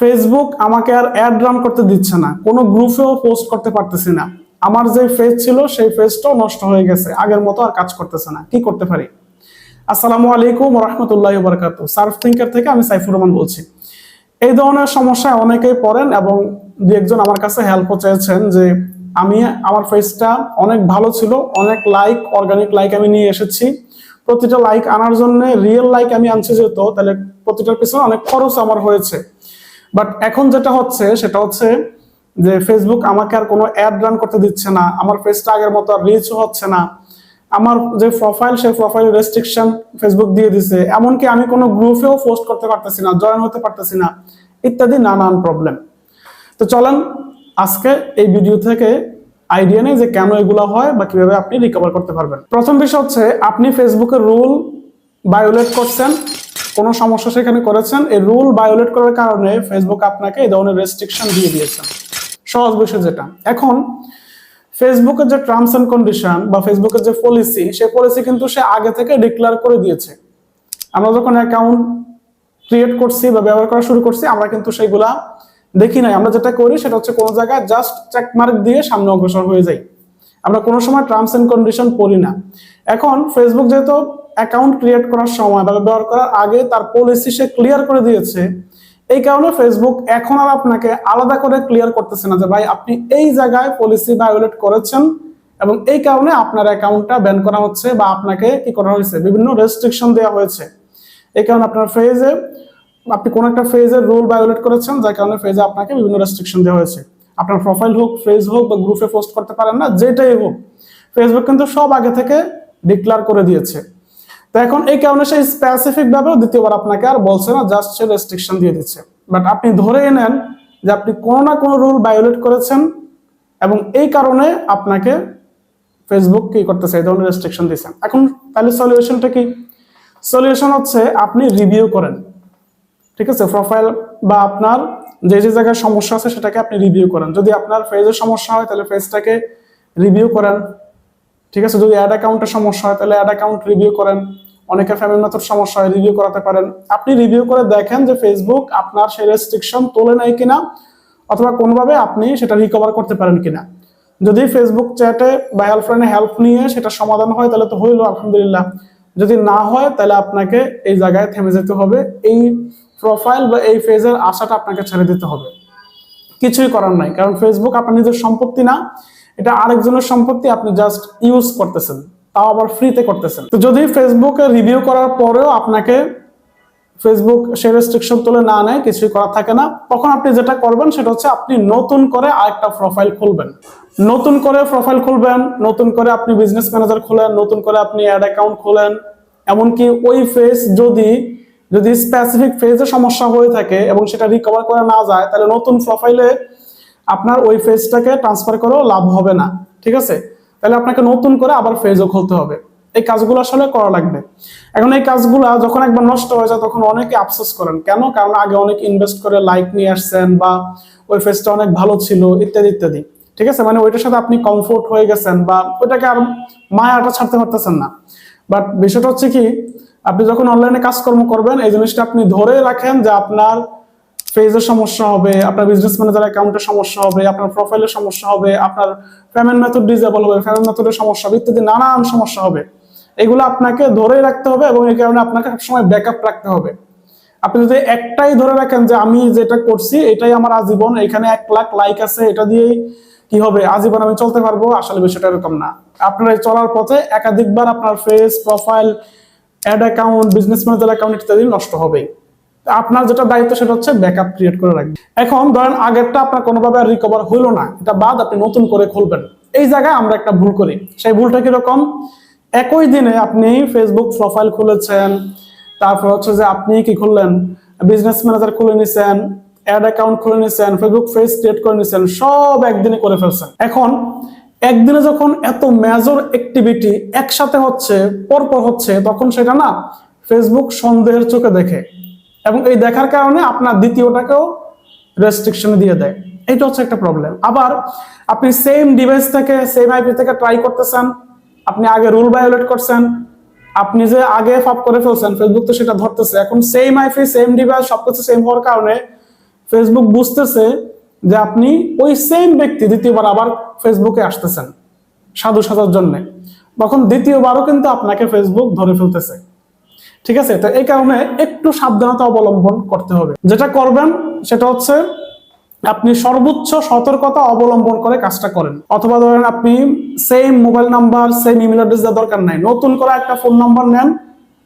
Facebook আমাকে আর add run করতে দিচ্ছে না। কোনো গ্রুপেও পোস্ট করতে পারতেছি না। আমার যে ফেজ ছিল, সেই ফেজটাও নষ্ট হয়ে গেছে। আগের মতো আর কাজ করতেছে না। কি করতে পারি? আসসালামু আলাইকুম রহমতুল্লাহ বরকাত সার্ফ থিঙ্কার থেকে আমি সাইফুর রহমান বলছি। এই ধরনের সমস্যায় অনেকেই পড়েন এবং দু একজন আমার কাছে হেল্পও চেয়েছেন যে আমি আমার ফেসটা অনেক ভালো ছিল, অনেক লাইক অর্গানিক লাইক আমি নিয়ে এসেছি। প্রতিটা লাইক আনার জন্য রিয়েল লাইক আমি আনছি যেহেতু, তাহলে প্রতিটার পিছনে অনেক খরচ আমার হয়েছে। বাট এখন যেটা হচ্ছে, সেটা হচ্ছে যে ফেসবুক আমাকে আর কোনো অ্যাড রান করতে দিচ্ছে না। আমার ফেসটা আগের মতো আর রিচ হচ্ছে না। আমার যে প্রোফাইল সেই প্রোফাইল রেস্ট্রিকশন ফেসবুক দিয়ে দিছে। এমনকি আমি কোনো গ্রুপেও পোস্ট করতে পারতেছি না জয়েন হতে পারতেছি না। ইত্যাদি নানান প্রবলেম তো চলেন, আজকে এই ভিডিও থেকে আইডিয়া নেই যে কেন এগুলো হয় বা কীভাবে আপনি রিকভার করতে পারবেন। প্রথম বিষয় হচ্ছে, আপনি ফেসবুকের রুল ভায়োলেট করছেন কোনো সমস্যা সেখানে করেছেন, এই রুল ভায়োলেট করার কারণে ফেসবুক আপনাকে এই ধরনের রেস্ট্রিকশন দিয়ে দিয়েছেন সহজ বিষয় যেটা। এখন ফেসবুকের যে টার্মস এন্ড কন্ডিশন বা ফেসবুকের যে পলিসি সে পলিসি কিন্তু সে আগে থেকে ডিক্লেয়ার করে দিয়েছে। আমরা যখন অ্যাকাউন্ট ক্রিয়েট করছি বা ব্যবহার করা শুরু করছি, আমরা কিন্তু সেগুলা দেখি নাই। আমরা যেটা করি, সেটা হচ্ছে কোনো জায়গায় জাস্ট চেক মার্ক দিয়ে সামনে অগ্রসর হয়ে যাই। আমরা কোনো সময় টার্মস এন্ড কন্ডিশন পড়ি না। এখন ফেসবুক যেহেতু অ্যাকাউন্ট ক্রিয়েট করার সময় বা ব্যবহার করার আগে তার পলিসি সে ক্লিয়ার করে দিয়েছে। এই কারণে ফেসবুক এখন আর আপনাকে আলাদা করে ক্লিয়ার করতেছে না যে, ভাই, আপনি এই জায়গায় পলিসি ভায়োলেট করেছেন এবং এই কারণে আপনার অ্যাকাউন্টটা ব্যান করা হচ্ছে বা আপনাকে কি করা হয়েছে? বিভিন্ন রেস্ট্রিকশন দেওয়া হয়েছে। এই কারণে আপনার ফেজে আপনি কোন একটা ফেজের রুল ভায়োলেট করেছেন, যার কারণে ফেজে আপনাকে বিভিন্ন রেস্ট্রিকশন দেওয়া হয়েছে। আপনার প্রোফাইল হোক ফেজ হোক বা গ্রুপে পোস্ট করতে পারেন না, যেটাই হোক ফেসবুক কিন্তু সব আগে থেকে ডিক্লার করে দিয়েছে। তো এখন এই কারণে সেই স্পেসিফিক ভাবেও দ্বিতীয়বার আপনাকে আর বলছে না জাস্ট সে রেস্ট্রিকশন দিয়ে দিচ্ছে। বাট আপনি ধরে নেন যে আপনি কোনো না কোনো রুল ভায়োলেট করেছেন এবং এই কারণে আপনাকে ফেসবুক কি করতেছে, এই ধরনের রেস্ট্রিকশন দিয়েছে এখন তাহলে সলিউশনটা কি? সলিউশন হচ্ছে আপনি রিভিউ করেন। ঠিক আছে? প্রোফাইল বা আপনার যে যে জায়গায় সমস্যা আছে সেটাকে আপনি রিভিউ করেন। যদি আপনার ফেজের সমস্যা হয়, তাহলে ফেজটাকে রিভিউ করেন। ঠিক আছে? যদি অ্যাড অ্যাকাউন্টের সমস্যা হয়, তাহলে অ্যাড অ্যাকাউন্ট রিভিউ করেন। অনেকের ফ্যামিলি মেথড সমস্যা হয় রিভিউ করাতে পারেন। আপনি রিভিউ করে দেখেন যে ফেসবুক আপনার সেই রেস্ট্রিকশন তোলে নাই কিনা, অথবা কোনোভাবে আপনি সেটা রিকভার করতে পারেন কিনা। যদি ফেসবুক চ্যাটে বা হেল্পলাইনে হেল্প নিয়ে সেটা সমাধান হয়, তাহলে তো হইল, আলহামদুলিল্লাহ। যদি না হয়, তাহলে আপনাকে এই জায়গায় থেমে যেতে হবে। এই প্রোফাইল বা এই ফেজের আশাটা আপনাকে ছেড়ে দিতে হবে। কিছুই করার নাই, কারণ ফেসবুক আপনার নিজের সম্পত্তি না, এটা আরেকজনের সম্পত্তি আপনি জাস্ট ইউজ করতেছেন। তাও আবার ফ্রিতে করতেছেন। তো যদি ফেসবুকে রিভিউ করার পরেও আপনাকে ফেসবুক সে রেস্ট্রিকশন তুলে না নেয়, কিছুই করা থাকে না, তখন আপনি যেটা করবেন সেটা হচ্ছে আপনি নতুন করে আরেকটা প্রোফাইল খুলবেন। নতুন করে প্রোফাইল খুলবেন, নতুন করে আপনি বিজনেস ম্যানেজার খুলেন, নতুন করে আপনি অ্যাড অ্যাকাউন্ট খুলেন, এমনকি ওই ফেজ যদি যদি স্পেসিফিক ফেজে সমস্যা হয়ে থাকে এবং সেটা রিকভার করা না যায়, তাহলে নতুন প্রোফাইলে আপনার ওই ফেজটাকে ট্রান্সফার করেও লাভ হবে না। ঠিক আছে? তাহলে আপনাকে নতুন করে আবার ফেজও খুলতে হবে। এই কাজগুলো আসলে করা লাগবে। এখন এই কাজগুলো যখন একবার নষ্ট হয়ে যায়, তখন অনেকে আফসোস করেন। কেন? কারণ আগে অনেক ইনভেস্ট করে লাইক নিয়ে আসছেন বা ওই ফেজটা অনেক ভালো ছিল, ইত্যাদি ইত্যাদি। ঠিক আছে? মানে ওইটার সাথে আপনি কমফোর্ট হয়ে গেছেন বা ওইটাকে আর মায়াটা ছাড়তে পারতেছেন না। বাট বিষয়টা হচ্ছে কি, আপনি যখন অনলাইনে কাজকর্ম করবেন, এই জিনিসটা আপনি ধরে রাখেন যে আপনার ফেজের সমস্যা হবে, আপনার বিজনেস ম্যানেজার অ্যাকাউন্টের সমস্যা হবে, আপনার প্রোফাইলের সমস্যা হবে, আপনার পেমেন্ট মেথড ডিজেবল হবে পেমেন্ট মেথডের সমস্যা হবে, ইত্যাদি নানান সমস্যা হবে। এগুলো আপনাকে ধরেই রাখতে হবে এবং এই কারণে আপনাকে সবসময় ব্যাকআপ রাখতে হবে। আপনি যদি একটাই ধরে রাখেন যে আমি যেটা করছি, এটাই আমার আজীবন, এখানে এক লাখ লাইক আছে, এটা দিয়েই কি হবে? আজীবন আমি চলতে পারব? আসলে বিষয়টা এরকম না। আপনার এই চলার পথে একাধিকবার আপনার face profile ad account business manager account ইত্যাদি নষ্ট হবেই। আপনার যেটা দায়িত্ব সেটা হচ্ছে ব্যাকআপ ক্রিয়েট করে রাখবেন এখন ধরেন আগেরটা আপনার কোনোভাবে রিকভার হইল না, এটা বাদ আপনি নতুন করে খুলবেন। এই জায়গায় আমরা একটা ভুল করি। সেই ভুলটা কীরকম? একই দিনে আপনি ফেসবুক প্রোফাইল খুলেছেন, তারপর হচ্ছে যে আপনি কি খুললেন? বিজনেস ম্যানেজার খুলে নিছেন অ্যাড অ্যাকাউন্ট খুলে নিছেন ফেসবুক পেজ ক্রিয়েট করে নিছেন, সব একদিনে করে ফেলছেন। এখন একদিনে যখন এত মেজর অ্যাক্টিভিটি একসাথে হচ্ছে, পরপর হচ্ছে, তখন সেটা না ফেসবুক সন্দেহের চোখে দেখে। এবং এই দেখার কারণে আপনার দ্বিতীয়টাকেও রেস্ট্রিকশন দিয়ে দেয়। এটা হচ্ছে একটা প্রবলেম আবার আপনি সেম ডিভাইস থেকে সেম আইপি থেকে ট্রাই করতেছেন, আপনি আগে রুল ভায়োলেট করছেন, আপনি যে আগে ফাপ করে ফেলছেন ফেসবুক তো সেটা ধরতেছে। এখন সেম আইপি সেম ডিভাইস সবকিছু সেম হওয়ার কারণে ফেসবুক বুঝতেছে যে আপনি ওই সেম ব্যক্তি দ্বিতীয়বার আবার ফেসবুকে আসতেছেন সাধু সাজার জন্য। তখন দ্বিতীয়বারও কিন্তু আপনাকে ফেসবুক ধরে ফেলতেছে। ঠিক আছে? তো এই কারণে একটু সাবধানতা অবলম্বন করতে হবে। যেটা করবেন সেটা হচ্ছে আপনি সর্বোচ্চ সতর্কতা অবলম্বন করে কাজটা করেন। অথবা ধরেন আপনি same mobile number same email address দেওয়ার দরকার নাই। নতুন করে একটা ফোন নাম্বার নেন,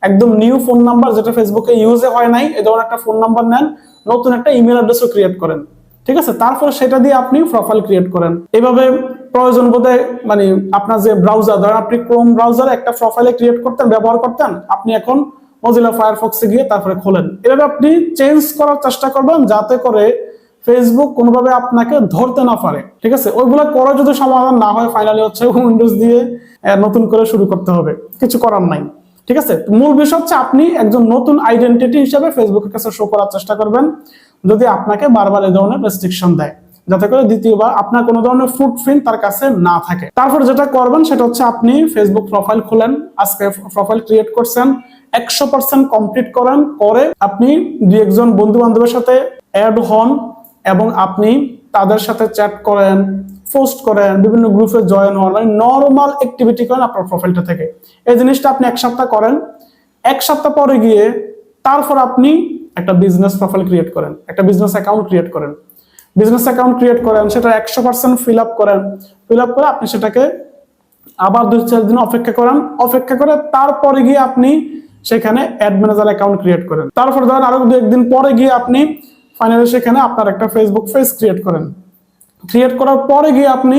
একদম নিউ ফোন নাম্বার যেটা ফেসবুকে ইউজে হয় নাই এই ধরনের একটা ফোন নাম্বার নেন, নতুন একটা ইমেল অ্যাড্রেসও ক্রিয়েট করেন। ঠিক আছে? তারপর সেটা দিয়ে আপনি প্রোফাইল ক্রিয়েট করেন। এভাবে প্রয়োজন বোধে মানে আপনার যে ব্রাউজার ধরেন আপনি ক্রোম ব্রাউজারে একটা প্রোফাইলে ক্রিয়েট করতেন, ব্যবহার করতেন, আপনি এখন মজিলা ফায়ারফক্সে গিয়ে তারপরে খোলেন। এভাবে আপনি চেঞ্জ করার চেষ্টা করবেন যাতে করে ফেসবুক কোনোভাবে আপনাকে ধরতে না পারে। ঠিক আছে? ওইগুলো করে যদি সমাধান না হয় ফাইনালি হচ্ছে উইন্ডোজ দিয়ে নতুন করে শুরু করতে হবে। কিছু করার নাই। ঠিক আছে? মূল বিষয় হচ্ছে আপনি একজন নতুন আইডেন্টিটি হিসেবে ফেসবুকের কাছে শো করার চেষ্টা করবেন, যদি আপনাকে বারবার এই ধরনের রেস্ট্রিকশন দেয়। যাতে করে দ্বিতীয়বার আপনার কোনো ধরনের ফুটপ্রিন্ট তার কাছে না থাকে। তারপর যেটা করবেন, সেটা হচ্ছে আপনি ফেসবুক প্রোফাইল খুলেন। আজকে প্রোফাইল ক্রিয়েট করছেন, একশো পার্সেন্ট কমপ্লিট করেন করে আপনি দুই একজন বন্ধু বান্ধবের সাথে অ্যাড হন এবং আপনি তাদের সাথে চ্যাট করেন পোস্ট করেন, বিভিন্ন গ্রুপে জয়েন হন মানে নর্মাল অ্যাক্টিভিটি করেন আপনার প্রোফাইলটা থেকে। এই জিনিসটা আপনি এক সপ্তাহ করেন। এক সপ্তাহ পরে গিয়ে তারপর আপনি একটা বিজনেস প্রোফাইল ক্রিয়েট করেন, একটা বিজনেস অ্যাকাউন্ট ক্রিয়েট করেন। বিজনেস অ্যাকাউন্ট ক্রিয়েট করেন, সেটা একশো পার্সেন্ট ফিল আপ করেন। ফিল আপ করে আপনি সেটাকে আবার দুই চার দিন অপেক্ষা করেন। অপেক্ষা করে তারপরে গিয়ে আপনি সেখানে অ্যাড ম্যানেজার অ্যাকাউন্ট ক্রিয়েট করেন। তারপর ধরেন আরও দু একদিন পরে গিয়ে আপনি ফাইনালি সেখানে আপনার একটা ফেসবুক পেজ ক্রিয়েট করেন। ক্রিয়েট করার পরে গিয়ে আপনি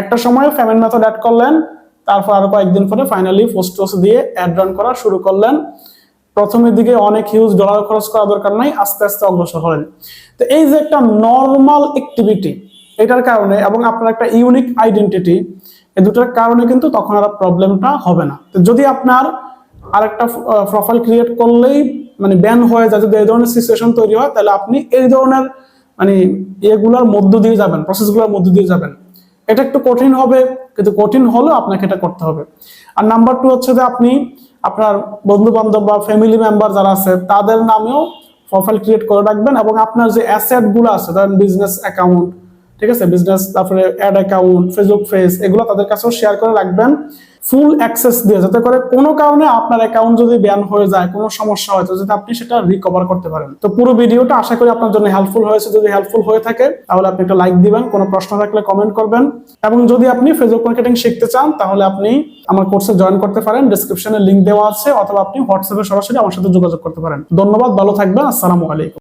একটা সময় পেমেন্ট মেথড অ্যাড করলেন। তারপর আরও কয়েকদিন পরে ফাইনালি পোস্ট দিয়ে অ্যাড রান করা শুরু করলেন। প্রথমের দিকে অনেক হিউজ ডলার খরচ করা দরকার নাই, আস্তে আস্তে অগ্রসর হলেন। তো এই যে একটা নর্মাল অ্যাক্টিভিটি এটার কারণে এবং আপনার একটা ইউনিক আইডেন্টিটি এই দুটার কারণে কিন্তু তখন আর প্রবলেমটা হবে না। তো যদি আপনার আরেকটা প্রোফাইল ক্রিয়েট করলেই মানে ব্যান হয়ে যায়, যদি এই ধরনের সিচুয়েশন তৈরি হয়, তাহলে আপনি এই ধরনের মানে এগুলোর মধ্য দিয়ে যাবেন প্রসেসগুলোর মধ্য দিয়ে যাবেন। এটা একটু কঠিন হবে কিন্তু কঠিন হলেও আপনাকে এটা করতে হবে। আর নাম্বার টু হচ্ছে যে আপনি আপনার বন্ধু বান্ধব বা ফ্যামিলি মেম্বার যারা আছে, তাদের নামেও প্রোফাইল ক্রিয়েট করে রাখবেন এবং আপনার যে অ্যাসেটগুলো আছে, ধরেন বিজনেস অ্যাকাউন্ট ঠিক আছে? বিজনেস তারপরে অ্যাড অ্যাকাউন্ট ফেসবুক ফেস এগুলো তাদের কাছেও শেয়ার করে রাখবেন। ফুল অ্যাক্সেস দিয়ে, যাতে করে কোনো কারণে আপনার অ্যাকাউন্ট যদি ব্যান হয়ে যায়, কোনো সমস্যা হয়, তো যাতে আপনি সেটা রিকভার করতে পারেন। তো পুরো ভিডিওটা আশা করি আপনার জন্য হেল্পফুল হয়েছে। যদি হেল্পফুল হয়ে থাকে, তাহলে আপনি একটা লাইক দিবেন, কোনো প্রশ্ন থাকলে কমেন্ট করবেন। এবং যদি আপনি ফেসবুক মার্কেটিং শিখতে চান, তাহলে আপনি আমার কোর্সে জয়েন করতে পারেন। ডিসক্রিপশনে লিংক দেওয়া আছে, অথবা আপনি হোয়াটসঅ্যাপে সরাসরি আমার সাথে যোগাযোগ করতে পারেন। ধন্যবাদ, ভালো থাকবেন, আসসালামু আলাইকুম।